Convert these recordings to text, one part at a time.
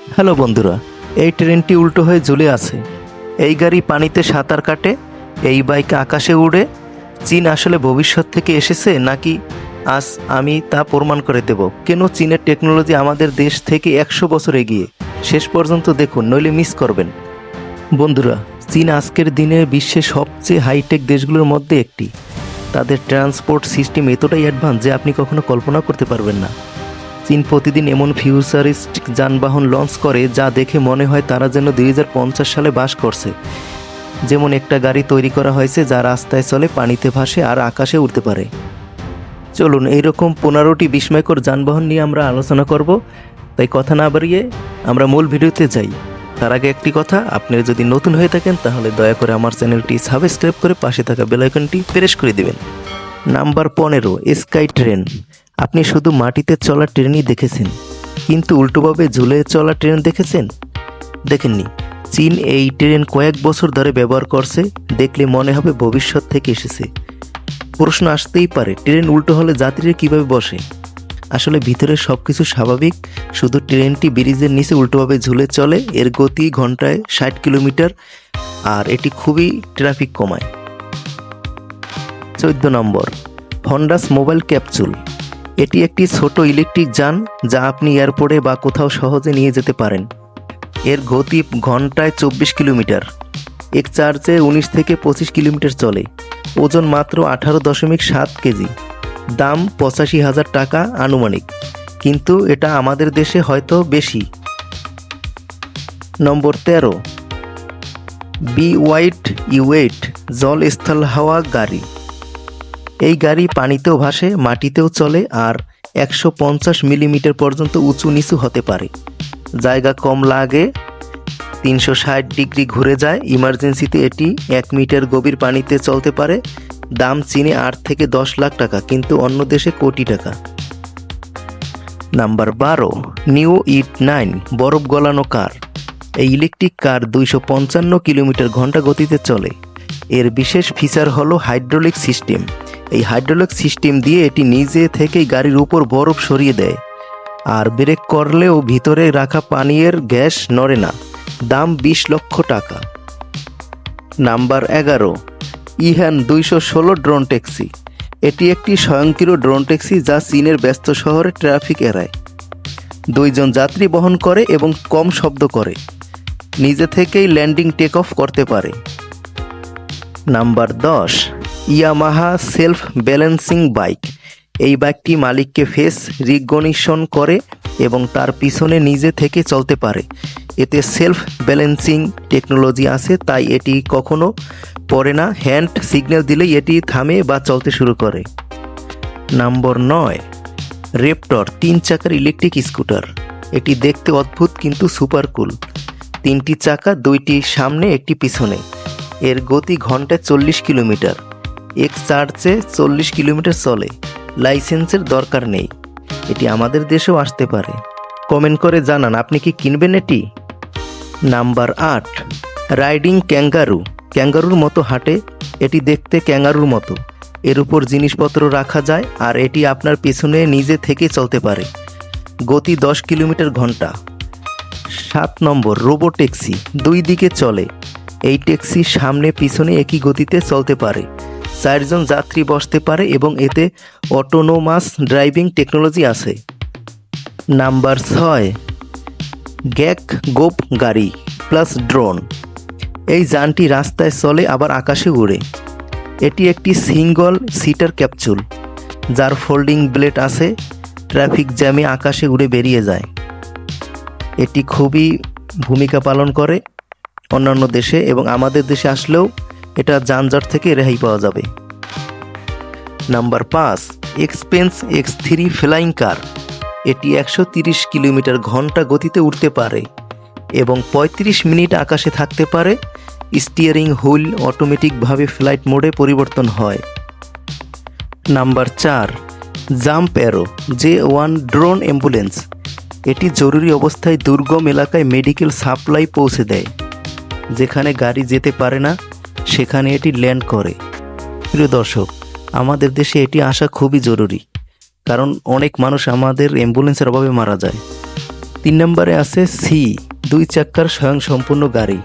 Hello বন্ধুরা, এই ট্রেনটি উল্টো হয়ে ঝুলে আছে। এই গাড়ি পানিতে সাঁতার কাটে, এই বাইক আকাশে উড়ে। চীন আসলে ভবিষ্যৎ থেকে এসেছে নাকি আজ আমি তা প্রমাণ করে দেব। কেন চীনের টেকনোলজি আমাদের দেশ থেকে একশো বছর এগিয়ে? শেষ পর্যন্ত দেখুন, নইলে মিস করবেন। বন্ধুরা, চীন আজকের দিনে বিশ্বের সবচেয়ে হাইটেক দেশগুলোর মধ্যে একটি। তাদের ট্রান্সপোর্ট সিস্টেম এতটাই অ্যাডভান্স যে আপনি কখনো কল্পনা করতে পারবেন না। চীন প্রতিদিন এমন ফিউচারিস্টিক যানবাহন লঞ্চ করে যা দেখে মনে হয় তারা যেন দু হাজার পঞ্চাশ সালে বাস করছে। যেমন একটা গাড়ি তৈরি করা হয়েছে যা রাস্তায় চলে, পানিতে ভাসে আর আকাশে উড়তে পারে। চলুন এইরকম পনেরোটি বিস্ময়কর যানবাহন নিয়ে আমরা আলোচনা করব। তাই কথা না বাড়িয়ে আমরা মূল ভিডিওতে যাই। তার আগে একটি কথা আপনি যদি নতুন হয়ে থাকেন তাহলে দয়া করে আমার চ্যানেলটি সাবস্ক্রাইব করে পাশে থাকা বেলাইকনটি প্রেস করে দেবেন। নাম্বার পনেরো, স্কাই ট্রেন। আপনি শুধু মাটিতে চলা ট্রেনই দেখেছেন, কিন্তু উল্টোভাবে ঝুলে চলা ট্রেন দেখেছেন? দেখেননি, চীন এই ট্রেন কয়েক বছর ধরে ব্যবহার করছে, দেখলে মনে হবে ভবিষ্যৎ থেকে এসেছে। প্রশ্ন আসতেই পারে, ট্রেন উল্টো হলে যাত্রীরা কীভাবে বসে? আসলে ভিতরে সব কিছু স্বাভাবিক, শুধু ট্রেনটি ব্রিজের নিচে উল্টোভাবে ঝুলে চলে, এর গতি ঘন্টায় ষাট কিলোমিটার, আর এটি খুবই ট্রাফিক কমায়। চোদ্দ নম্বর, হন্ডাস মোবাইল ক্যাপসুল। এটি একটি ছোট ইলেকট্রিক যান যা আপনি এয়ারপোর্টে বা কোথাও সহজে নিয়ে যেতে পারেন। এর গতি ঘন্টায় চব্বিশ কিলোমিটার। এক চার্জে উনিশ থেকে পঁচিশ কিলোমিটার চলে। ওজন মাত্র আঠারো দশমিক সাত কেজি। দাম পঁচাশি হাজার টাকা আনুমানিক। কিন্তু এটা আমাদের দেশে হয়তো বেশি। নম্বর তেরো। বি ওয়াইট ইউয়েট জল স্থল হাওয়া গাড়ি। এই গাড়ি পানিতেও ভাসে, মাটিতেও চলে আর একশো পঞ্চাশ মিলিমিটার পর্যন্ত উঁচু নিচু হতে পারে। জায়গা কম লাগে, তিনশো ষাট ডিগ্রি ঘুরে যায়, ইমার্জেন্সিতে এটি এক মিটার গভীর পানিতে চলতে পারে, দাম চীনে আট থেকে দশ লাখ টাকা, কিন্তু অন্য দেশে কোটি টাকা। নাম্বার বারো, নিউ ইট নাইন, বরফ গলানো কার। এই ইলেকট্রিক কার দুইশো পঞ্চান্ন কিলোমিটার ঘণ্টা গতিতে চলে। এর বিশেষ ফিচার হলো হাইড্রোলিক সিস্টেম। এই হাইড্রোলিক সিস্টেম দিয়ে এটি নিজে থেকেই গাড়ির উপর বরফ সরিয়ে দেয়। আর ব্রেক করলেও ভিতরে রাখা পানীয়ের গ্যাস নড়ে না। দাম বিশ লক্ষ টাকা। নাম্বার এগারো, ইহান দুইশো ষোলো ড্রোন ট্যাক্সি এটি একটি স্বয়ংক্রিয় ড্রোন ট্যাক্সি যা চীনের ব্যস্ত শহরে ট্রাফিক এড়ায়। দুইজন যাত্রী বহন করে এবং কম শব্দ করে। নিজে থেকেই ল্যান্ডিং টেক অফ করতে পারে। নাম্বার দশ ইয়ামাহা সেলফ ব্যালেন্সিং বাইক এই বাইকটি মালিককে ফেস রিগনিশন করে এবং তার পিছনে নিজে থেকে চলতে পারে। এতে সেলফ ব্যালেন্সিং টেকনোলজি আছে, তাই এটি কখনো পড়ে না। হ্যান্ড সিগন্যাল দিলেই এটি থামে বা চলতে শুরু করে। নম্বর নয় রেপটর তিন চাকার ইলেকট্রিক স্কুটার এটি দেখতে অদ্ভুত কিন্তু সুপার কুল তিনটি চাকা, দুইটি সামনে, একটি পিছনে। এর গতি ঘন্টায় চল্লিশ কিলোমিটার। এক চার্জে চল্লিশ কিলোমিটার চলে। লাইসেন্সের দরকার নেই। এটি আমাদের দেশেও আসতে পারে। কমেন্ট করে জানান, আপনি কি কিনবেন এটি? নাম্বার আট, রাইডিং ক্যাঙ্গারু। ক্যাঙ্গারুর মতো হাঁটে, এটি দেখতে ক্যাঙ্গারুর মতো। এর উপর জিনিসপত্র রাখা যায় আর এটি আপনার পেছনে নিজে থেকে চলতে পারে। গতি দশ কিলোমিটার ঘণ্টা। সাত নম্বর, রোবো ট্যাক্সি। দুই দিকে চলে। এই ট্যাক্সি সামনে পিছনে একই গতিতে চলতে পারে। চারজন যাত্রী বসতে পারে এবং এতে অটোনোমাস ড্রাইভিং টেকনোলজি আছে। নাম্বার ছয় গ্যাক গোপ গাড়ি প্লাস ড্রোন এই যানটি রাস্তায় চলে, আবার আকাশে উড়ে। এটি একটি সিঙ্গল সিটার ক্যাপচুল যার ফোল্ডিং ব্লেড আছে ট্রাফিক জ্যামে আকাশে উড়ে বেরিয়ে যায়। এটি খুবই ভূমিকা পালন করে অন্যান্য দেশে এবং আমাদের দেশে আসলেও এটা যানজট থেকে রেহাই পাওয়া যাবে। নাম্বার পাঁচ, Xpeng X three flying car. এটি একশো তিরিশ কিলোমিটার ঘণ্টা গতিতে উঠতে পারে এবং ৩৫ মিনিট আকাশে থাকতে পারে। স্টিয়ারিং হুইল অটোমেটিকভাবে ফ্লাইট মোডে পরিবর্তন হয়। নাম্বার চার, jump aero, J one drone ambulance. এটি জরুরি অবস্থায় দুর্গম এলাকায় মেডিকেল সাপ্লাই পৌঁছে দেয়, যেখানে গাড়ি যেতে পারে না। সেখানে এটি ল্যান্ড করে। প্রিয় দর্শক, আমাদের দেশে এটি আসা খুবই জরুরি, কারণ অনেক মানুষ আমাদের অ্যাম্বুলেন্সের অভাবে মারা যায়। তিন নম্বরে আছে সি দুই চাক্কার স্বয়ংসম্পূর্ণ গাড়ি।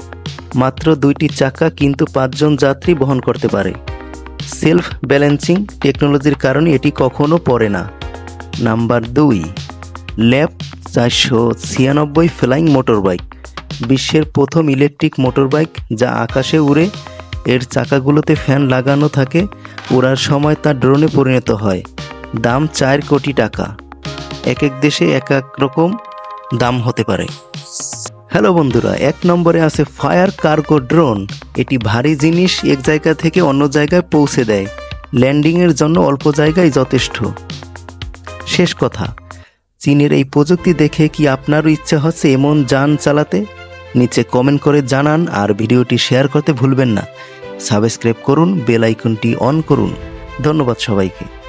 মাত্র দুইটি চাকা কিন্তু পাঁচজন যাত্রী বহন করতে পারে। সেলফ ব্যালেন্সিং টেকনোলজির কারণে এটি কখনো পড়ে না। নাম্বার দুই, ল্যাব চারশো ছিয়ানব্বই ফ্লাইং মোটরবাইক, বিশ্বের প্রথম ইলেকট্রিক মোটরবাইক যা আকাশে উড়ে এর চাকাগুলোতে ফ্যান লাগানো থাকে ওড়ার সময় তা ড্রোনে পরিণত হয়। দাম চার কোটি টাকা। এক এক দেশে এক এক রকম দাম হতে পারে। হ্যালো বন্ধুরা, এক নম্বরে আছে ফায়ার কার্গো ড্রোন। এটি ভারী জিনিস, এক জায়গা থেকে অন্য জায়গায় পৌঁছে দেয়। ল্যান্ডিংয়ের জন্য অল্প জায়গায় যথেষ্ট। শেষ কথা, চীনের এই প্রযুক্তি দেখে কি আপনারও ইচ্ছা হচ্ছে এমন যান চালাতে? নিচে কমেন্ট করে জানান আর ভিডিওটি শেয়ার করতে ভুলবেন না। সাবস্ক্রাইব করুন বেল আইকনটি অন করুন। ধন্যবাদ সবাইকে।